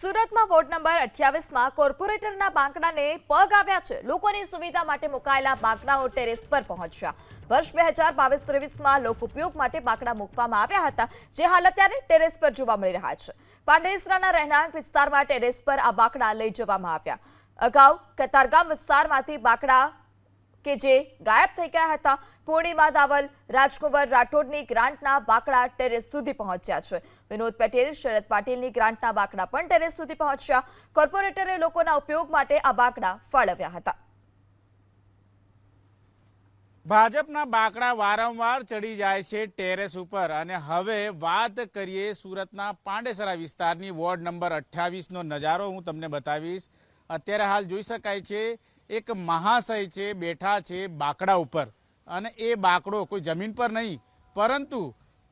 સુરતમાં ward number અઠ્યાવીસમાં કોર્પોરેટરના બાંકડાને પગ આવ્યા છે. લોકોની સુવિધા માટે મુકાયેલા બાંકડાઓ ટેરેસ પર પહોંચ્યા. વર્ષ બે હજાર બાવીસ ત્રેવીસમાં લોક ઉપયોગ માટે બાંકડા મૂકવામાં આવ્યા હતા, જે હાલ અત્યારે ટેરેસ પર જોવા મળી રહ્યા છે. પાંડેસરાના રહેણાંક વિસ્તારમાં ટેરેસ પર આ બાંકડા લઈ જવામાં આવ્યા. અગાઉ કતારગામ વિસ્તારમાંથી બાંકડા કે જે ગાયબ થઈ ગયા હતા. પૂર્ણિમા દાવલ, રાજકુંવર રાઠોડની ગ્રાન્ટના બાકડા ટેરેસ સુધી પહોંચ્યા છે. વિનોદ પટેલ, શરદ પાટીલની ગ્રાન્ટના બાકડા પણ ટેરેસ સુધી પહોંચ્યા. કોર્પોરેટરે લોકોના ઉપયોગ માટે આ બાકડા ફાળવ્યા હતા. ભાજપના બાકડા વારંવાર ચડી જાય છે ટેરેસ ઉપર અને હવે વાત કરીએ સુરતના પાંડેસરા વિસ્તારની વોર્ડ નંબર અઠ્યાવીસનો નજારો હું તમને બતાવીશ. અત્યારે હાલ જોઈ શકાય છે એક મહાશય છે, બેઠા છે બાકડા ઉપર. અને એ બાકડો કોઈ જમીન પર નહીં, પરંતુ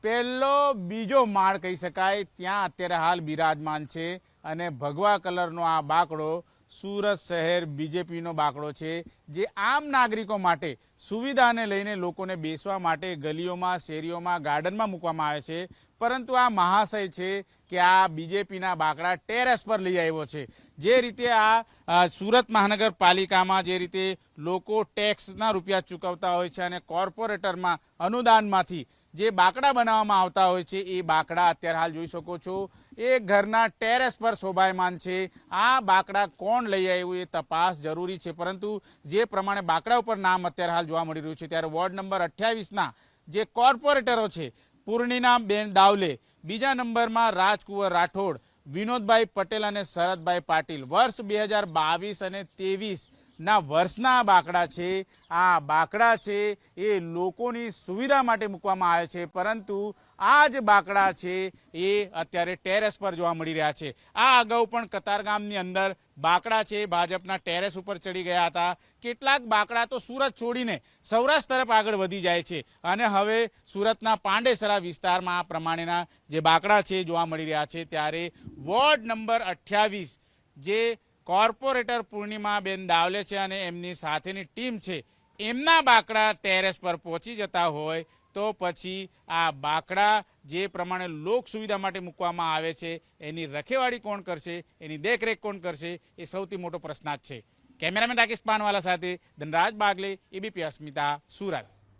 પહેલો બીજો માળ કહી શકાય, ત્યાં અત્યારે હાલ બિરાજમાન છે અને ભગવા કલરનો આ બાકડો સુરત શહેર બીજેપીનો બાકડો છે, જે આમ નાગરિકો માટે સુવિધાને લઈને લોકોને બેસવા માટે ગલીઓમાં, શેરીઓમાં, ગાર્ડનમાં મૂકવામાં આવે છે. પરંતુ આ મહાશય છે કે આ બીજેપીના બાકડા ટેરેસ પર લઈ આવ્યો છે. જે રીતે આ સુરત મહાનગરપાલિકામાં જે રીતે લોકો ટેક્સના રૂપિયા ચૂકવતા હોય છે અને કોર્પોરેટરમાં અનુદાનમાંથી જે બાકડા બનાવવામાં આવતા હોય છે, એ બાકડા અત્યારે હાલ જોઈ શકો છો. એ ઘરના ટેરેસ પર શોભાયમાન છે. આ બાકડા કોણ લઈ આવ્યું એ તપાસ જરૂરી છે. પરંતુ જે પ્રમાણે બાકડા ઉપર નામ અત્યારે હાલ જોવા મળી રહ્યું છે, ત્યારે વોર્ડ નંબર અઠ્યાવીસના જે કોર્પોરેટરો છે પૂર્ણિના બેન દાવલે બીજા નંબરમાં રાજકુંવર રાઠોડ, વિનોદભાઈ પટેલ અને શરદભાઈ પાટીલ. વર્ષ બે અને ત્રેવીસ ના, વર્ષના બાકડા છે, આ બાકડા છે, એ લોકોની સુવિધા માટે મૂકવામાં આવે છે. પરંતુ આ જ બાકડા છે, એ અત્યારે ટેરેસ પર જોવા મળી રહ્યા છે. આ અગાઉ પણ કતારગામની અંદર બાકડા છે, ભાજપના ટેરેસ ઉપર ચડી ગયા હતા. કેટલાક બાકડા તો સુરત છોડીને સૌરાષ્ટ્ર તરફ આગળ વધી જાય છે. અને હવે સુરતના પાંડેસરા વિસ્તારમાં આ પ્રમાણેના જે બાકડા છે, જોવા મળી રહ્યા છે. ત્યારે વોર્ડ નંબર અઠ્યાવીસ જે કોર્પોરેટર પૂર્ણિમાબેન દાવલે છે અને એમની સાથેની ટીમ છે. એમના બાકડા ટેરેસ પર પહોંચી જતા હોય તો પછી આ બાકડા જે પ્રમાણે લોક સુવિધા માટે મૂકવામાં આવે છે, એની રખેવાળી કોણ કરશે, એની દેખરેખ કોણ કરશે, એ સૌથી મોટો પ્રશ્નાર્થ છે. કેમેરામેન રાકેશ પાનવાલા સાથે ધનરાજ બાગલે, એબીપી અસ્મિતા, સુરત.